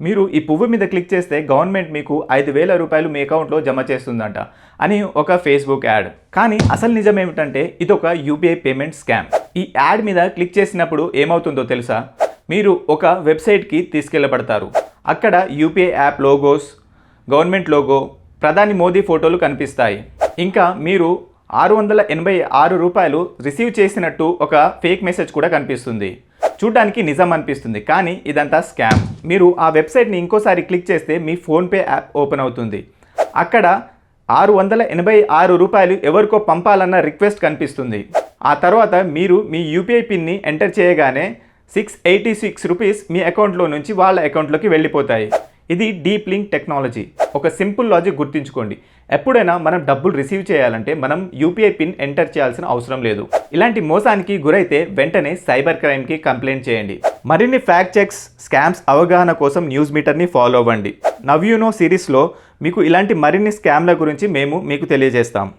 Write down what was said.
మీరు ఈ పువ్వు మీద క్లిక్ చేస్తే గవర్నమెంట్ మీకు ఐదు వేల రూపాయలు మీ అకౌంట్లో జమ చేస్తుందంట అని ఒక ఫేస్బుక్ యాడ్ కానీ అసలు నిజం ఏమిటంటే ఇది ఒక యూపీఐ పేమెంట్ స్కామ్ ఈ యాడ్ మీద క్లిక్ చేసినప్పుడు ఏమవుతుందో తెలుసా? మీరు ఒక వెబ్సైట్కి తీసుకెళ్ళబడతారు. అక్కడ UPI app logos government logo ప్రధాని మోదీ ఫోటోలు కనిపిస్తాయి. ఇంకా మీరు ఆరు వందల ఎనభై ఆరు రూపాయలు రిసీవ్ చేసినట్టు ఒక ఫేక్ మెసేజ్ కూడా కనిపిస్తుంది. చూడడానికి నిజం అనిపిస్తుంది. కానీ ఇదంతా స్కామ్. మీరు ఆ వెబ్సైట్ని ఇంకోసారి క్లిక్ చేస్తే మీ ఫోన్పే యాప్ ఓపెన్ అవుతుంది. అక్కడ ఆరు వందల ఎనభై ఆరు రూపాయలు ఎవరికో పంపాలన్న రిక్వెస్ట్ కనిపిస్తుంది. ఆ తర్వాత మీరు మీ యూపీఐ పిన్ని ఎంటర్ చేయగానే సిక్స్ ఎయిటీ సిక్స్ రూపీస్ మీ అకౌంట్లో నుంచి వాళ్ళ అకౌంట్లోకి వెళ్ళిపోతాయి. ఇది డీప్ లింక్ టెక్నాలజీ. ఒక సింపుల్ లాజిక్ గుర్తుంచుకోండి. ఎప్పుడైనా మనం డబ్బులు రిసీవ్ చేయాలంటే మనం యూపీఐ పిన్ ఎంటర్ చేయాల్సిన అవసరం లేదు. ఇలాంటి మోసానికి గురైతే వెంటనే సైబర్ క్రైమ్కి కంప్లైంట్ చేయండి. మరిన్ని ఫ్యాక్ట్ చెక్స్ స్కామ్స్ అవగాహన కోసం న్యూస్ మీటర్ని ఫాలో అవ్వండి. నవ్యూనో సిరీస్లో మీకు ఇలాంటి మరిన్ని స్కామ్ల గురించి మేము మీకు తెలియజేస్తాం.